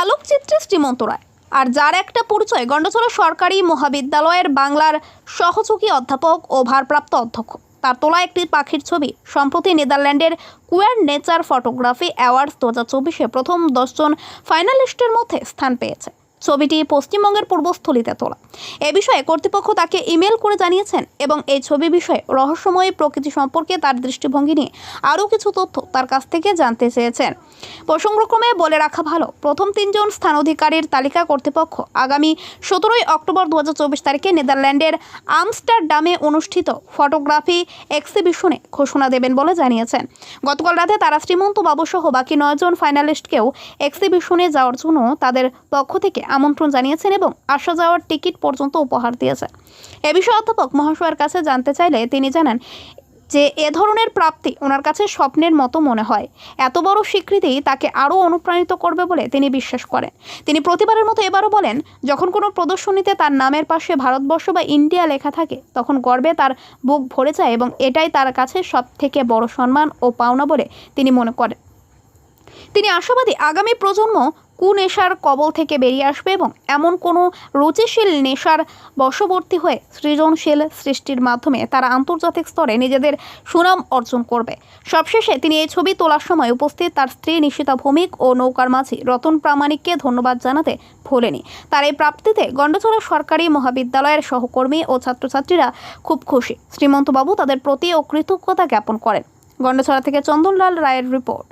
আলোকচিত্রে শ্রীমন্ত রায়। আর যার একটা পরিচয়, গণ্ডচলা সরকারি মহাবিদ্যালয়ের বাংলার সহযোগী অধ্যাপক ও ভারপ্রাপ্ত অধ্যক্ষ। তার তোলা একটি পাখির ছবি, সম্প্রতি নেদারল্যান্ডের কুয়ার নেচার ফটোগ্রাফি অ্যাওয়ার্ডস দু হাজার চব্বিশে প্রথম দশজন ফাইনালিস্টের মধ্যে স্থান পেয়েছে। ছবিটি পশ্চিমবঙ্গের পূর্বস্থলীতে তোলা। এ বিষয়ে কর্তৃপক্ষ তাকে ইমেল করে জানিয়েছেন এবং এই ছবি বিষয়ে রহস্যময় প্রকৃতি সম্পর্কে তার দৃষ্টিভঙ্গি নিয়ে আরও কিছু তথ্য তার কাছ থেকে জানতে চেয়েছেন। প্রসঙ্গক্রমে বলে রাখা ভালো, প্রথম তিনজন স্থান অধিকারীর তালিকা কর্তৃপক্ষ আগামী সতেরোই অক্টোবর দু হাজার চব্বিশ তারিখে নেদারল্যান্ডের আমস্টারডামে অনুষ্ঠিত ফটোগ্রাফি এক্সিবিশনে ঘোষণা দেবেন বলে জানিয়েছেন। গতকাল রাতে তারা শ্রীমন্ত বাবুসহ বাকি নয়জন ফাইনালিস্টকেও এক্সিবিশনে যাওয়ার জন্য তাদের পক্ষ থেকে আমন্ত্রণ জানিয়েছেন এবং আসা যাওয়ার টিকিট পর্যন্ত উপহার দিয়েছেন। এ বিষয়ে অধ্যাপক মহাশয়ের কাছে জানতে চাইলে তিনি জানান যে এ ধরনের প্রাপ্তি ওনার কাছে স্বপ্নের মতো মনে হয়। এত বড় স্বীকৃতি তাকে আরও অনুপ্রাণিত করবে বলে তিনি বিশ্বাস করেন। তিনি প্রতিবারের মতো এবারও বলেন, যখন কোনো প্রদর্শনীতে তার নামের পাশে ভারতবর্ষ বা ইন্ডিয়া লেখা থাকে, তখন গর্বে তার বুক ভরে যায় এবং এটাই তার কাছে সব থেকে বড় সম্মান ও পাওনা বলে তিনি মনে করেন। তিনি আশাবাদী আগামী প্রজন্ম কুনেশার কবল থেকে বেরিয়ে আসবে এবং এমন কোনো রুচিশীল নেশার বশবর্তী হয়ে সৃজনশীল সৃষ্টির মাধ্যমে তারা আন্তর্জাতিক স্তরে নিজেদের সুনাম অর্জন করবে। সবশেষে তিনি এই ছবি তোলার সময় উপস্থিত তার স্ত্রী নিশিতা ভৌমিক ও নৌকার মাঝি রতন প্রামাণিককে ধন্যবাদ জানাতে ভোলেনি। তার এই প্রাপ্তিতে গণ্ডচলা সরকারি মহাবিদ্যালয়ের সহকর্মী ও ছাত্রছাত্রীরা খুব খুশি। শ্রীমন্তবাবু তাদের প্রতি ও কৃতজ্ঞতা জ্ঞাপন করেন। গণ্ডছড়া থেকে চন্দনলাল রায়ের রিপোর্ট।